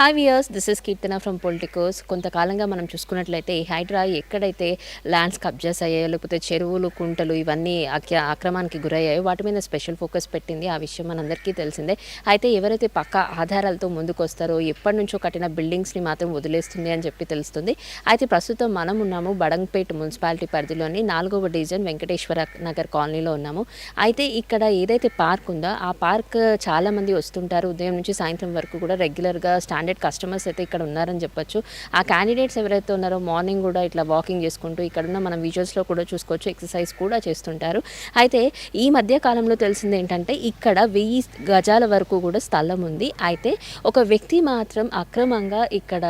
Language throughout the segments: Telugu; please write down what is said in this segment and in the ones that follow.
Hi viewers this is Keerthana from Politicos కొంతకాలంగా మనం చూసుకున్నట్లయితే ఈ హైడ్రా ఎక్కడైతే ల్యాండ్స్ కబ్జాస్ అయ్యాయో లేకపోతే చెరువులు కుంటలు ఇవన్నీ ఆక్రమానికి గురయ్యాయో వాటి మీద స్పెషల్ ఫోకస్ పెట్టింది. ఆ విషయం మనందరికీ తెలిసిందే. అయితే ఎవరైతే పక్క ఆధారాలతో ముందుకు వస్తారో ఎప్పటి నుంచో కట్టిన బిల్డింగ్స్ని మాత్రం వదిలేస్తుంది అని చెప్పి తెలుస్తుంది. అయితే ప్రస్తుతం మనం ఉన్నాము బడంగ్పేట్ మున్సిపాలిటీ పరిధిలోని నాలుగవ డివిజన్ వెంకటేశ్వర నగర్ కాలనీలో ఉన్నాము. అయితే ఇక్కడ ఏదైతే పార్క్ ఉందో ఆ పార్క్ చాలామంది వస్తుంటారు. ఉదయం నుంచి సాయంత్రం వరకు కూడా రెగ్యులర్గా స్టాండర్డ్ కస్టమర్స్ అయితే ఇక్కడ ఉన్నారని చెప్పొచ్చు. ఆ క్యాండిడేట్స్ ఎవరైతే ఉన్నారో మార్నింగ్ కూడా ఇట్లా వాకింగ్ చేసుకుంటూ ఇక్కడ ఉన్న మనం విజువల్స్లో కూడా చూసుకోవచ్చు ఎక్సర్సైజ్ కూడా చేస్తుంటారు. అయితే ఈ మధ్య కాలంలో తెలిసింది ఏంటంటే ఇక్కడ వెయ్యి గజాల వరకు కూడా స్థలం ఉంది. అయితే ఒక వ్యక్తి మాత్రం అక్రమంగా ఇక్కడ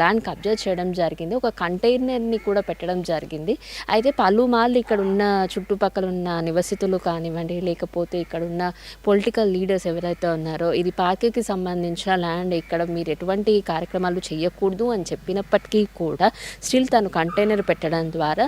ల్యాండ్ కబ్జా చేయడం జరిగింది. ఒక కంటైనర్ని కూడా పెట్టడం జరిగింది. అయితే పలుమార్లు ఇక్కడ ఉన్న చుట్టుపక్కల ఉన్న నివసితులు కానివ్వండి లేకపోతే ఇక్కడ ఉన్న పొలిటికల్ లీడర్స్ ఎవరైతే ఉన్నారో ఇది పార్క్కి సంబంధించిన ల్యాండ్ ఇక్కడ మీరు ఎటువంటి కార్యక్రమాలు చేయకూడదు అని చెప్పినప్పటికీ కూడా స్టిల్ తను కంటైనర్ పెట్టడం ద్వారా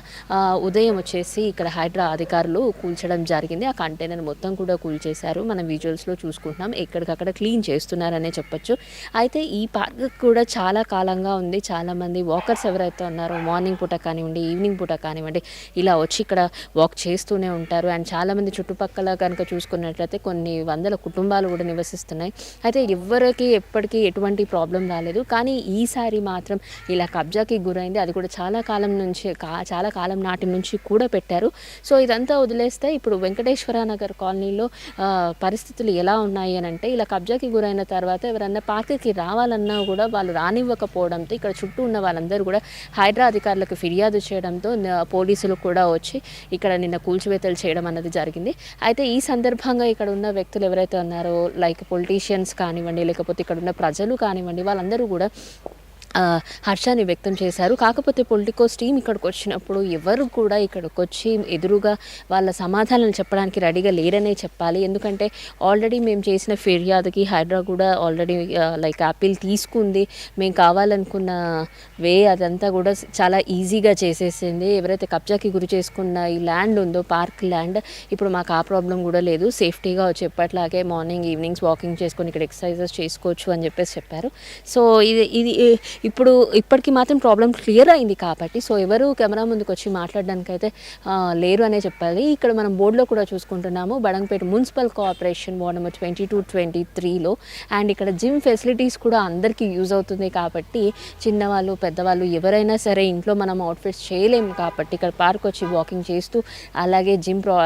ఉదయం వచ్చేసి ఇక్కడ హైడ్రా అధికారులు కూల్చడం జరిగింది. ఆ కంటైనర్ మొత్తం కూడా కూల్చేశారు. మనం విజువల్స్లో చూసుకుంటున్నాం. ఎక్కడికక్కడ క్లీన్ చేస్తున్నారనే చెప్పొచ్చు. అయితే ఈ పార్క్ కూడా చాలా కాలంగా ఉంది. చాలామంది వాకర్స్ ఎవరైతే ఉన్నారో మార్నింగ్ పూట కానివ్వండి ఈవినింగ్ పూట కానివ్వండి ఇలా వచ్చి ఇక్కడ వాక్ చేస్తూనే ఉంటారు. అండ్ చాలామంది చుట్టుపక్కల కనుక చూసుకున్నట్లయితే కొన్ని వందల కుటుంబాలు కూడా నివసిస్తున్నాయి. అయితే ఎవరికి ఎప్పటికీ ఎటువంటి ప్రాబ్లం రాలేదు. కానీ ఈసారి మాత్రం ఇలా కబ్జాకి గురైంది. అది కూడా చాలా కాలం నుంచి కా చాలా కాలం నాటి నుంచి కూడా పెట్టారు. సో ఇదంతా వదిలేస్తే ఇప్పుడు వెంకటేశ్వర నగర్ కాలనీలో పరిస్థితులు ఎలా ఉన్నాయి అని అంటే ఇలా కబ్జాకి గురైన తర్వాత ఎవరన్నా పార్క్కి రావాలన్నా కూడా వాళ్ళు రానివ్వకపోవడంతో ఇక్కడ చుట్టూ ఉన్న వాళ్ళందరూ కూడా హైడ్రా అధికారులకు ఫిర్యాదు చేయడంతో పోలీసులు కూడా వచ్చి ఇక్కడ నిన్న కూల్చివేతలు చేయడం అన్నది జరిగింది. అయితే ఈ సందర్భంగా ఇక్కడ ఉన్న వ్యక్తులు ఎవరైతే ఉన్నారో లైక్ పొలిటీషియన్స్ కానివ్వండి లేకపోతే ఇక్కడ ఉన్న ప్రజలు కానివ్వండి వాళ్ళందరూ కూడా ఆ, హర్షాన్ని వ్యక్తం చేశారు. కాకపోతే పొలిటికోస్ టీం ఇక్కడికి వచ్చినప్పుడు ఎవరు కూడా ఇక్కడికి వచ్చి ఎదురుగా వాళ్ళ సమాధానాలు చెప్పడానికి రెడీగా లేరనే చెప్పాలి. ఎందుకంటే ఆల్రెడీ మేము చేసిన ఫిర్యాదుకి హైడ్రా కూడా ఆల్రెడీ లైక్ యాపిల్ తీసుకుంది. మేము కావాలనుకున్న వే అదంతా కూడా చాలా ఈజీగా చేసేసింది. ఎవరైతే కబ్జాకి గురి చేసుకున్న ఈ ల్యాండ్ ఉందో పార్క్ ల్యాండ్ ఇప్పుడు మాకు ఆ ప్రాబ్లం కూడా లేదు. సేఫ్టీగా చెప్పట్లాగే మార్నింగ్ ఈవినింగ్స్ వాకింగ్ చేసుకొని ఇక్కడ ఎక్సర్సైజెస్ చేసుకోవచ్చు అని చెప్పేసి చెప్పారు. సో ఇది ఇది ఇప్పుడు ఇప్పటికి మాత్రం ప్రాబ్లం క్లియర్ అయింది కాబట్టి సో ఎవరు కెమెరా ముందుకు వచ్చి మాట్లాడడానికి అయితే లేరు అనే చెప్పాలి. ఇక్కడ మనం బోర్డులో కూడా చూసుకుంటున్నాము Badangpet municipal corporation ward number twenty two twenty త్రీలో అండ్ ఇక్కడ జిమ్ ఫెసిలిటీస్ కూడా అందరికీ యూజ్ అవుతుంది కాబట్టి చిన్నవాళ్ళు పెద్దవాళ్ళు ఎవరైనా సరే ఇంట్లో మనం అవుట్ఫిట్స్ చేయలేము కాబట్టి ఇక్కడ పార్క్ వచ్చి వాకింగ్ చేస్తూ అలాగే జిమ్ ప్రా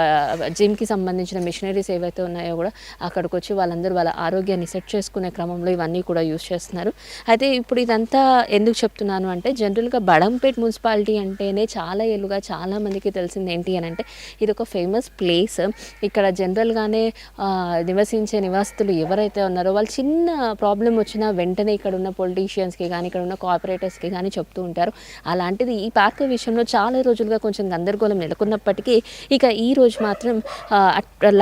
జిమ్కి సంబంధించిన మిషనరీస్ ఏవైతే ఉన్నాయో కూడా అక్కడికి వచ్చి వాళ్ళందరూ వాళ్ళ ఆరోగ్యాన్ని సెట్ చేసుకునే క్రమంలో ఇవన్నీ కూడా యూజ్ చేస్తున్నారు. అయితే ఇప్పుడు ఇదంతా ఎందుకు చెప్తున్నాను అంటే జనరల్గా బడంపేట్ మున్సిపాలిటీ అంటేనే చాలా ఏళ్ళుగా చాలా మందికి తెలిసింది ఏంటి అని అంటే ఇది ఒక ఫేమస్ ప్లేస్ ఇక్కడ జనరల్గానే నివసించే నివాసితులు ఎవరైతే ఉన్నారో వాళ్ళు చిన్న ప్రాబ్లం వచ్చినా వెంటనే ఇక్కడ ఉన్న పొలిటీషియన్స్కి కానీ ఇక్కడ ఉన్న కార్పొరేటర్స్కి కానీ చెప్తూ ఉంటారు. అలాంటిది ఈ పార్క్ విషయంలో చాలా రోజులుగా కొంచెం గందరగోళం నెలకొన్నప్పటికీ ఇక ఈ రోజు మాత్రం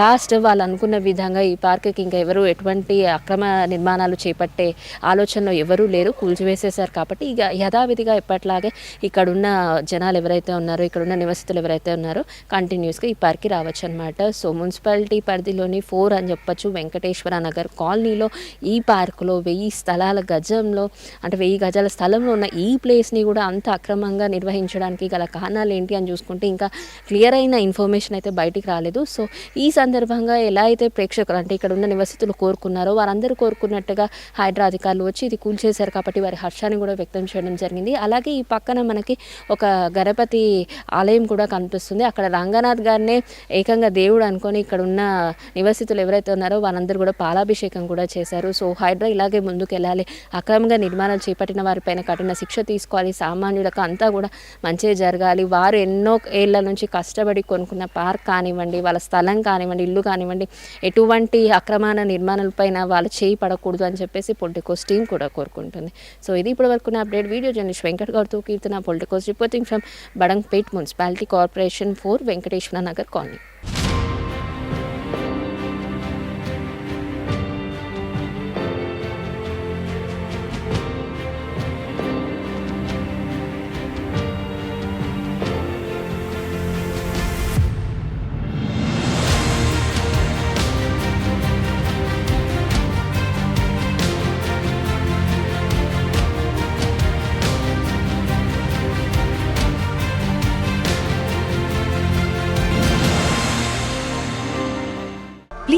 లాస్ట్ వాళ్ళు అనుకున్న విధంగా ఈ పార్క్కి ఇంకా ఎవరు ఎటువంటి అక్రమ నిర్మాణాలు చేపట్టే ఆలోచనలో ఎవరూ లేరు. కూల్చివేసే కూల్చివేసేశారు కాబట్టి ఇక యథావిధిగా ఎప్పట్లాగే ఇక్కడ ఉన్న జనాలు ఎవరైతే ఉన్నారో ఇక్కడ ఉన్న నివసితులు ఎవరైతే ఉన్నారో కంటిన్యూస్గా ఈ పార్క్కి రావచ్చు అనమాట సో మున్సిపాలిటీ పరిధిలోని ఫోర్ అని చెప్పొచ్చు వెంకటేశ్వర నగర్ కాలనీలో ఈ పార్కులో వెయ్యి స్థలాల గజంలో అంటే వెయ్యి గజాల స్థలంలో ఉన్న ఈ ప్లేస్ని కూడా అంత అక్రమంగా నిర్వహించడానికి గల కారణాలు ఏంటి అని చూసుకుంటే ఇంకా క్లియర్ అయిన ఇన్ఫర్మేషన్ అయితే బయటికి రాలేదు. సో ఈ సందర్భంగా ఎలా అయితే ప్రేక్షకులు అంటే ఇక్కడ ఉన్న నివసితులు కోరుకున్నారో వారందరూ కోరుకున్నట్టుగా హైడ్రా అధికారులు వచ్చి ఇది కూల్చేశారు కాబట్టి వారి హర్ష హర్షాన్ని కూడా వ్యక్తం చేయడం జరిగింది. అలాగే ఈ పక్కన మనకి ఒక గణపతి ఆలయం కూడా కనిపిస్తుంది. అక్కడ రంగనాథ్ గారినే ఏకంగా దేవుడు అనుకొని ఇక్కడ ఉన్న నివసితులు ఎవరైతే ఉన్నారో వాళ్ళందరూ కూడా పాలాభిషేకం కూడా చేశారు. సో హైడ్రా ఇలాగే ముందుకు వెళ్ళాలి అక్రమంగా నిర్మాణాలు చేపట్టిన వారిపైన కఠిన శిక్ష తీసుకోవాలి. సామాన్యులకు అంతా కూడా మంచిగా జరగాలి. వారు ఎన్నో ఏళ్ళ నుంచి కష్టపడి కొనుక్కున్న పార్క్ కానివ్వండి వాళ్ళ స్థలం కానివ్వండి ఇల్లు కానివ్వండి ఎటువంటి అక్రమాన నిర్మాణాలపైన వాళ్ళు చేయి పడకూడదు అని చెప్పేసి పొలిటికోస్ టీం కూడా కోరుకుంటుంది. సో ఇది ఇప్పటి వరకు update video journalist Venkat గౌడ్తో Keerthana Politicos reporting from Badangpet municipality corporation four Venkateswara Nagar colony.